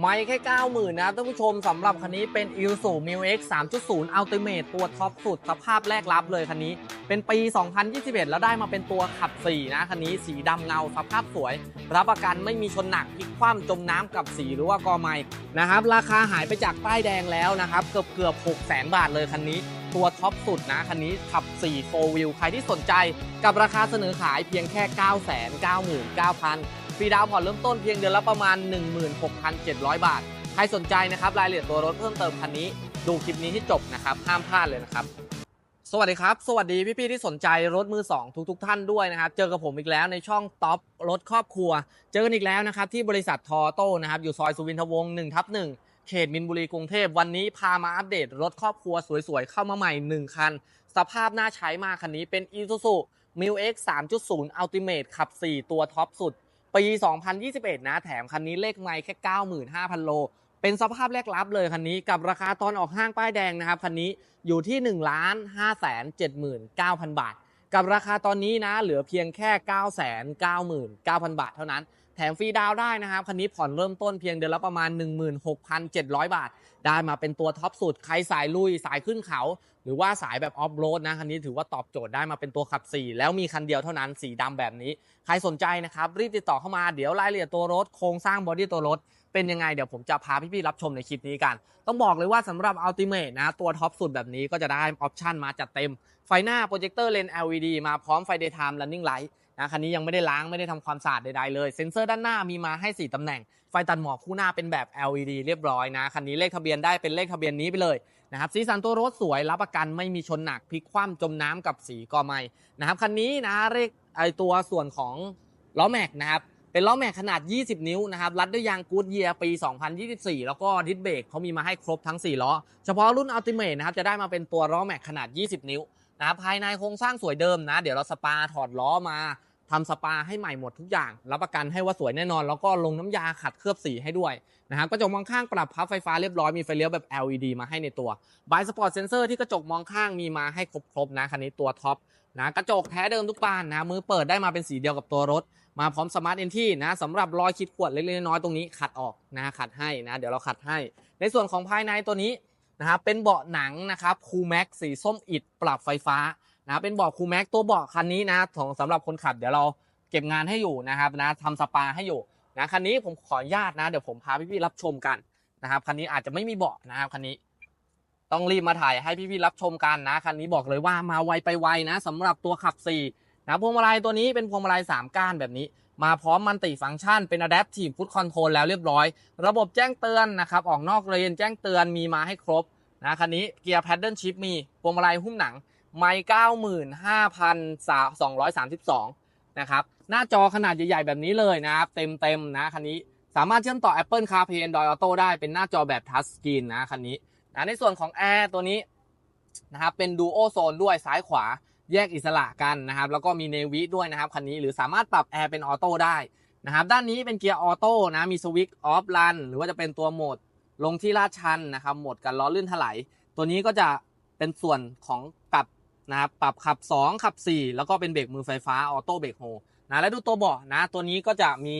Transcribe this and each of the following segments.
ไม่แค่ 90,000 นะท่านผู้ชมสำหรับคันนี้เป็น i l s u m i l X 3.0 Ultimate ตัวท็อปสุดสภาพแรกรับเลยคันนี้ เป็นปี 2021 แล้วได้มาเป็นตัวขับ 4 นะคันนี้สีดำเงาสภาพสวย รับประกันไม่มีชนหนักพลิกคว่ำจมน้ำกับสีหรือว่ากอไม้นะครับราคาหายไปจากป้ายแดงแล้วนะครับ เกือบเกือบ6 0 0 0 0 บาทเลยคันนี้ ตัวท็อปสุดนะคันนี้ขับ 4 4 wheel ใครที่สนใจกับราคาเสนอขายเพียงแค่ 999,000 รีดาวผ่อนเริ่มต้นเพียงเดือนละประมาณ 16,700 บาท ใครสนใจนะครับรายละเอียดตัวรถเพิ่มเติมคันนี้ ดูคลิปนี้ที่จบนะครับ ห้ามพลาดเลยนะครับ สวัสดีครับ สวัสดีพี่ๆที่สนใจรถมือ 2 ทุกๆท่านด้วยนะครับ เจอกับผมอีกแล้วในช่องท็อปรถครอบครัว เจอกันอีกแล้วนะครับที่บริษัททอโต้นะครับอยู่ซอยสุวินทวงศ์1ทับ1เขตมินบุรีกรุงเทพวันนี้พามาอัปเดตรถครอบครัวสวยๆ เข้ามาใหม่ 1 คัน สภาพน่าใช้มากคันนี้เป็น Isuzu m i l X 3.0 Ultimate ขับ 4 ตัวท็อปสุด ปี 2021 นะ แถมคันนี้เลขไม่แค่ 95,000 โล เป็นสภาพแรกรับเลยคันนี้กับราคาตอนออกห้างป้ายแดงนะครับ คันนี้อยู่ที่ 1 5 7 9 0 0 0 บาท กับราคาตอนนี้นะ เหลือเพียงแค่ 9 9 9 0 0 0 บาทเท่านั้น ถมฟรีดาวได้นะครับ คันนี้ผ่อนเริ่มต้นเพียงเดือนละประมาณ 16,700 บาท ได้มาเป็นตัวท็อปสุด ใครสายลุยสายขึ้นเขา หรือว่าสายแบบออฟโรดนะ คันนี้ถือว่าตอบโจทย์ได้มาเป็นตัวขับ 4 แล้วมีคันเดียวเท่านั้นสีดำแบบนี้ ใครสนใจนะครับ รีบติดต่อเข้ามาเดี๋ยวรายละเอียดตัวรถโครงสร้างบอดี้ตัวรถ เป็นยังไงเดี๋ยวผมจะพาพี่ๆรับชมในคลิปนี้กัน ต้องบอกเลยว่าสำหรับ Ultimate นะ ตัวท็อปสุดแบบนี้ก็จะได้ออปชันมาจัดเต็ม ไฟหน้าโปรเจคเตอร์เลน LED มาพร้อมไฟ Daytime Running Light นะคันนี้ยังไม่ได้ล้างไม่ได้ทำความสะอาดใดๆเลย เซ็นเซอร์ด้านหน้ามีมาให้ 4ตำแหน่ง ไฟตัดหมอกคู่หน้าเป็นแบบ LED เรียบร้อยนะคันนี้เลขทะเบียนได้เป็นเลขทะเบียนนี้ไปเลยนะครับสีสันตัวรถสวยรับประกันไม่มีชนหนักพลิกคว่ำจมน้ำกับสีกอไม้นะครับคันนี้นะเลขไอตัวส่วนของล้อแม็กนะครับ เป็นล้อแม็กขนาด 20 นิ้วนะครับรัดด้วยยางกูดเยียปี 2024 แล้วก็ดิสเบรกเขามีมาให้ครบทั้ง 4 ล้อ เฉพาะรุ่นอัลติเม e นะครับจะได้มาเป็นตัวล้อแม็กขนาด 20 นิ้วนะครับภายในโครงสร้างสวยเดิมนะ เดี๋ยวเราสปาถอดล้อมาทำสปาให้ใหม่หมดทุกอย่าง รับประกันให้ว่าสวยแน่นอน แล้วก็ลงน้ำยาขัดเคลือบสีให้ด้วยนะครับกระจกมองข้างปรับพับไฟฟ้าเรียบร้อยมีไฟเลี้ยวแบบ LED มาให้ในตัวบายสปอร์ตเซนเซอร์ที่กระจกมองข้างมีมาให้ครบๆนะคันนี้ตัวท็อปนะกระจกแท้เดิมทุกบานนะมือเปิดได้มาเป็นสีเดียวกับตัวรถ มาพร้อมสมาร์ทเอนที่นะสำหรับรอยขีดข่วนเล็กๆน้อยๆตรงนี้ขัดออกนะขัดให้นะ เดี๋ยวเราขัดให้ ในส่วนของภายในตัวนี้นะครับเป็นเบาะหนังนะครับคูแม็กสีส้มอิดปรับไฟฟ้านะเป็นเบาะคูแม็กตัวเบาะคันนี้นะของสำหรับคนขับเดี๋ยวเราเก็บงานให้อยู่นะครับนะทำสปาให้อยู่นะคันนี้ผมขออนุญาตนะ เดี๋ยวผมพาพี่ๆรับชมกันนะครับคันนี้อาจจะไม่มีเบาะนะครับคันนี้ ต้องรีบมาถ่ายให้พี่ๆรับชมกันนะคันนี้บอกเลยว่ามาไวไปไวนะสำหรับตัวขับ4 นะพวงมาลัยตัวนี้เป็นพวงมาลัย3ก้านแบบนี้ มาพร้อมมันติฟังก์ชันเป็น Adaptive Cruise Control แล้วเรียบร้อย ระบบแจ้งเตือนนะครับออกนอกเลนแจ้งเตือนมีมาให้ครบนะคันนี้เกียร์ Paddle Shift มีพวงมาลัยหุ้มหนังไม่95,232นะครับหน้าจอขนาดใหญ่ๆ แบบนี้เลยนะครับ เต็มๆนะคันนี้สามารถเชื่อมต่อ Apple CarPlay Android Auto ได้เป็นหน้าจอแบบ Touch Screen นะคันนี้นะในส่วนของแอร์ตัวนี้นะครับเป็น Duo Zone ด้วยซ้ายขวา แยกอิสระกันนะครับ แล้วก็มีเนวิด้วยนะครับคันนี้หรือสามารถปรับแอร์เป็นออโต้ได้นะครับ ด้านนี้เป็นเกียร์ออโต้นะ มีสวิตช์ออฟรันหรือว่าจะเป็นตัวโหมดลงที่ลาดชันนะครับ โหมดกันล้อลื่นถลายตัวนี้ก็จะเป็นส่วนของปรับนะครับปรับขับ 2 ขับ 4 แล้วก็เป็นเบรกมือไฟฟ้าออโต้เบรกโฮนะแล้วดูตัวเบาะนะ ตัวนี้ก็จะมี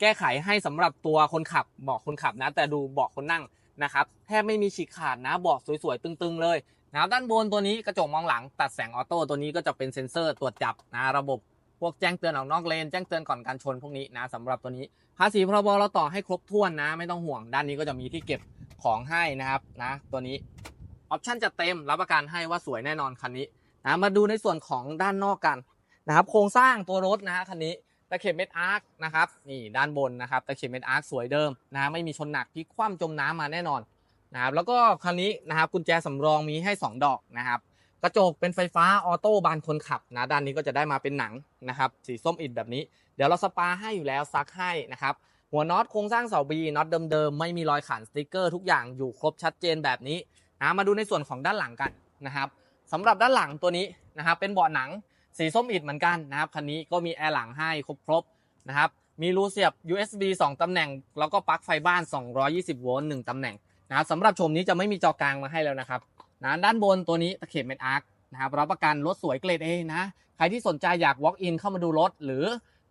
แก้ไขให้สำหรับตัวคนขับเบาะคนขับนะ แต่ดูเบาะคนนั่ง นะครับแทบไม่มีฉีกขาดนะบาะสวยๆ ตึงๆ เลยนะครับด้านบนตัวนี้กระจกมองหลังตัดแสงออโต้ตัวนี้ก็จะเป็นเซ็นเซอร์ตรวจจับนะระบบพวกแจ้งเตือนออกนอกเลนแจ้งเตือนก่อนการชนพวกนี้นะสำหรับตัวนี้ภาษีพรบเราต่อให้ครบถ้วนนะ ไม่ต้องห่วงด้านนี้ก็จะมีที่เก็บของให้นะครับนะตัวนี้ออปชั่นจะเต็มรับประกันให้ว่าสวยแน่นอนคันนี้นะมาดูในส่วนของด้านนอกกันนะครับโครงสร้างตัวรถนะฮะคันนี้ ตะเข็บเม็ดอาร์คนะครับนี่ด้านบนนะครับตะเข็บเม็ดอาร์คสวยเดิมนะไม่มีชนหนักพลิกคว่ำจมน้ำมาแน่นอนนะครับแล้วก็คันนี้นะครับกุญแจสำรองมีให้ 2 ดอกนะครับกระจกเป็นไฟฟ้าออโต้บานคนขับนะด้านนี้ก็จะได้มาเป็นหนังนะครับสีส้มอิดแบบนี้ เดี๋ยวเราสปาให้อยู่แล้วซักให้นะครับหัวน็อตโครงสร้างเสาบีน็อตเดิมๆไม่มีรอยขันสติกเกอร์ทุกอย่างอยู่ครบชัดเจนแบบนี้นะมาดูในส่วนของด้านหลังกันนะครับสำหรับด้านหลังตัวนี้นะครับเป็นเบาะหนัง สีส้มอิดเหมือนกันนะครับคันนี้ก็มีแอร์หลังให้ครบๆนะครับมีรูเสียบ USB 2 ตำแหน่ง แล้วก็ปลั๊กไฟบ้าน 220 โวลต์1ตำแหน่งนะครับสำหรับชมนี้จะไม่มีจอกลางมาให้แล้วนะครับนะด้านบนตัวนี้ตะเข็บเม็ดอาร์คนะครับรับประกันรถสวยเกรดเอนะ ใครที่สนใจอยาก walk in เข้ามาดูรถ หรือ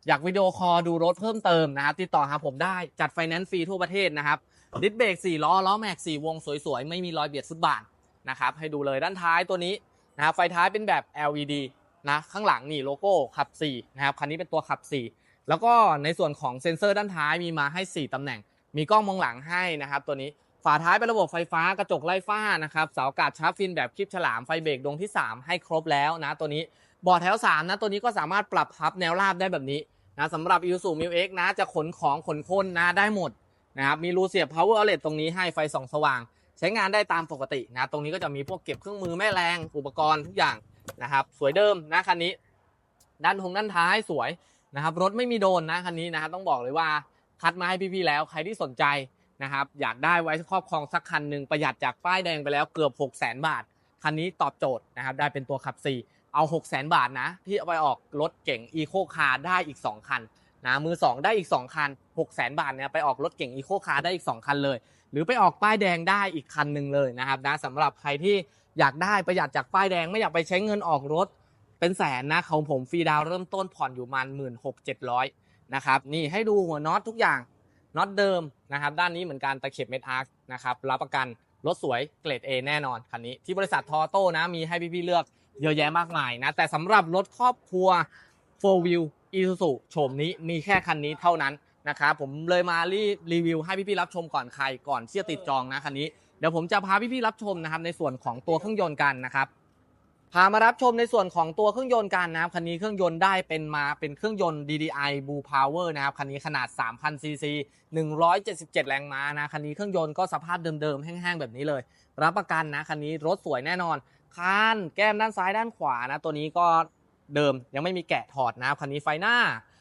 อยากวิดีโอคอลดูรถเพิ่มเติมนะครับติดต่อหาผมได้จัดไฟแนนซ์ฟรีทั่วประเทศนะครับดิสเบรก4ล้อล้อแม็ก4วงสวยๆ ไม่มีรอยเบียดฟุตบาทนะครับให้ดูเลยด้านท้ายตัวนี้นะครับไฟท้ายเป็นแบบ LED นะข้างหลังนี่โลโก้ขับ4นะครับคันนี้เป็นตัวขับ 4 แล้วก็ในส่วนของเซ็นเซอร์ด้านท้ายมีมาให้ 4 ตำแหน่ง มีกล้องมองหลังให้นะครับตัวนี้ฝาท้ายเป็นระบบไฟฟ้ากระจกไล่ฟ้านะครับเสาอากาศชาร์จฟินแบบคลิปฉลามไฟเบรกดวงที่ 3 ให้ครบแล้วนะตัวนี้เบาะแถว3นะตัวนี้ก็สามารถปรับพับแนวราบได้แบบนี้นะสำหรับ Isuzu m i x นะจะขนของขนคนนะได้หมดนะครับมีรูเสียบ power outlet ตรงนี้ให้ไฟส่องสว่าง ใช้งานได้ตามปกตินะตรงนี้ก็จะมีพวกเก็บเครื่องมือแม่แรงอุปกรณ์ทุกอย่าง นะครับสวยเดิมนะคันนี้ ด้านทงด้านท้ายสวยนะครับ รถไม่มีโดนนะคันนี้นะครับต้องบอกเลยว่าคัดมาให้พี่ๆแล้วใครที่สนใจนะครับอยากได้ไว้ครอบครองสักคันหนึ่งประหยัดจากป้ายแดงไปแล้วเกือบ 6 0 0 0 0 0 บาท คันนี้ตอบโจทย์นะครับได้เป็นตัวขับ 4 เอา 6 0 0 0 0 0 บาทนะ ที่เอาไปออกรถเก่งอีโคคาร์ได้อีก 2 คัน นะมือ 2 ได้อีก 2 คัน 6 0 0 0 0บาทเนี่ยไปออกรถเก่งอีโคคาร์ได้อีก 2 คันเลย หรือไปออกป้ายแดงได้อีกคันหนึ่งเลยนะครับนะสำหรับใครที่อยากได้ประหยัดจากป้ายแดงไม่อยากไปใช้เงินออกรถ เป็นแสนนะของผมฟรีดาวเริ่มต้นผ่อนอยู่มันหมื่นหกเจ็ดร้อยนะครับนี่ให้ดูหัวน็อตทุกอย่างน็อตเดิมนะครับด้านนี้เหมือนกันตะเข็บเม็ดอาร์คนะครับรับประกันรถสวยเกรด A แน่นอนคันนี้ ที่บริษัททอโต้นะมีให้พี่ๆเลือกเยอะแยะมากมายนะแต่สำหรับรถครอบครัว 4 Wheel Isuzu โฉมนี้มีแค่คันนี้เท่านั้นนะครับผมเลยมารีรีวิวให้พี่ๆรับชมก่อนใครก่อนที่จะติดจองนะคันนี้เดี๋ยวผมจะพาพี่ๆรับชมนะครับในส่วนของตัวเครื่องยนต์กันนะครับพามารับชมในส่วนของตัวเครื่องยนต์กันนะครับคันนี้เครื่องยนต์ได้เป็นมาเป็นเครื่องยนต์ DDI Blue Power นะครับคันนี้ขนาด 3,000ซีซี177 แรงม้านะคันนี้เครื่องยนต์ก็สภาพเดิมๆแห้งๆแบบนี้เลย รับประกันนะคันนี้รถสวยแน่นอนคานแก้มด้านซ้ายด้านขวานะตัวนี้ก็ เดิมยังไม่มีแกะถอดนะครับคันนี้ไฟหน้า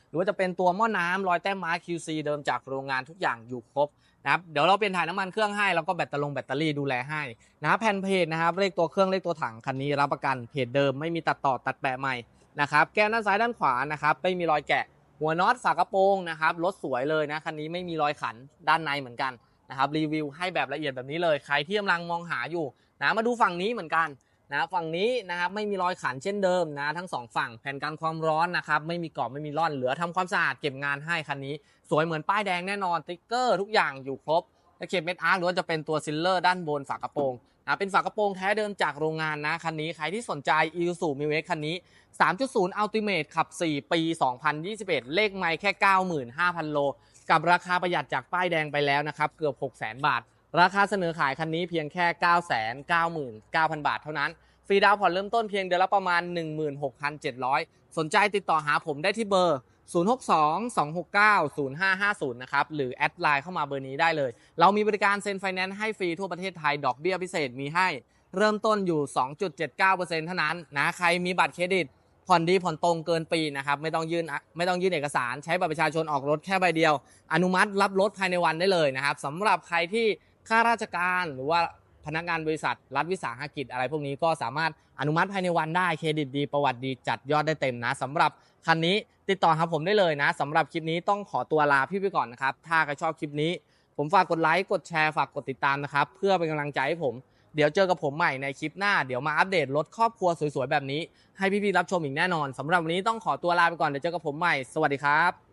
หรือว่าจะเป็นตัวหม้อน้ำรอยแต้มม้า QC เดิมจากโรงงานทุกอย่างอยู่ครบนะครับเดี๋ยวเราเป็นถ่ายน้ำมันเครื่องให้แล้วก็แบตเตอรี่แบตเตอรี่ดูแลให้นะครับแผ่นเพจนะครับเลขตัวเครื่องเลขตัวถังคันนี้รับประกันเพจเดิมไม่มีตัดต่อตัดแปะใหม่นะครับแก้มด้านซ้ายด้านขวานะครับไม่มีรอยแกะ หัวน็อตฝากระโปรงนะครับรถสวยเลยนะคันนี้ไม่มีรอยขันด้านในเหมือนกันนะครับรีวิวให้แบบละเอียดแบบนี้เลย ใครที่กำลังมองหาอยู่นะมาดูฝั่งนี้เหมือนกัน นะฝั่งนี้นะครับไม่มีรอยขันเช่นเดิมนะทั้งสองฝั่งแผ่นกันความร้อนนะครับไม่มีกรอบไม่มีร่อนเหลือทำความสะอาดเก็บงานให้คันนี้ สวยเหมือนป้ายแดงแน่นอนติ๊กเกอร์ทุกอย่างอยู่ครบตะเข็บเม็ดอาร์หรือว่าจะเป็นตัวซิลเลอร์ด้านบนฝากระโปรงนะเป็นฝากระโปรงแท้เดิมจากโรงงานนะคันนี้ใครที่สนใจ Isuzu m i w x คันนี้ 3.0 Ultimate ขับ 4 ปี 2021 เลขไม่แค่ 95,000 โล กับราคาประหยัดจากป้ายแดงไปแล้วนะครับเกือบ 600,000 บาท ราคาเสนอขายคันนี้เพียงแค่ 999,000 บาทเท่านั้น ฟรีดาวน์ผ่อนเริ่มต้นเพียงเดือนละประมาณ 16,700 สนใจติดต่อหาผมได้ที่เบอร์ 062-269-0550 นะครับ หรือแอดไลน์เข้ามาเบอร์นี้ได้เลย เรามีบริการเซ็นไฟแนนซ์ให้ฟรีทั่วประเทศไทย ดอกเบี้ยพิเศษมีให้ เริ่มต้นอยู่ 2.79%เท่านั้นนะ ใครมีบัตรเครดิตผ่อนดีผ่อนตรงเกินปีนะครับไม่ต้องยื่นไม่ต้องยื่นเอกสาร ใช้บัตรประชาชนออกรถแค่ใบเดียว อนุมัติรับรถภายในวันได้เลยนะครับสำหรับใครที่ ข้าราชการหรือว่าพนักงานบริษัท รัฐวิสาหกิจอะไรพวกนี้ก็สามารถอนุมัติภายในวันได้เครดิตดี ประวัติดีจัดยอดได้เต็มนะสำหรับคันนี้ติดต่อหาผมได้เลยนะสำหรับคลิปนี้ต้องขอตัวลาพี่ไปก่อนนะครับ ถ้าใครชอบคลิปนี้ ผมฝากกดไลค์กดแชร์ฝากกดติดตามนะครับ เพื่อเป็นกำลังใจให้ผมเดี๋ยวเจอกับผมใหม่ในคลิปหน้า เดี๋ยวมาอัปเดตรถครอบครัวสวยๆแบบนี้ ให้พี่ๆรับชมอีกแน่นอนสำหรับวันนี้ต้องขอตัวลาไปก่อนเดี๋ยวเจอกับผมใหม่สวัสดีครับ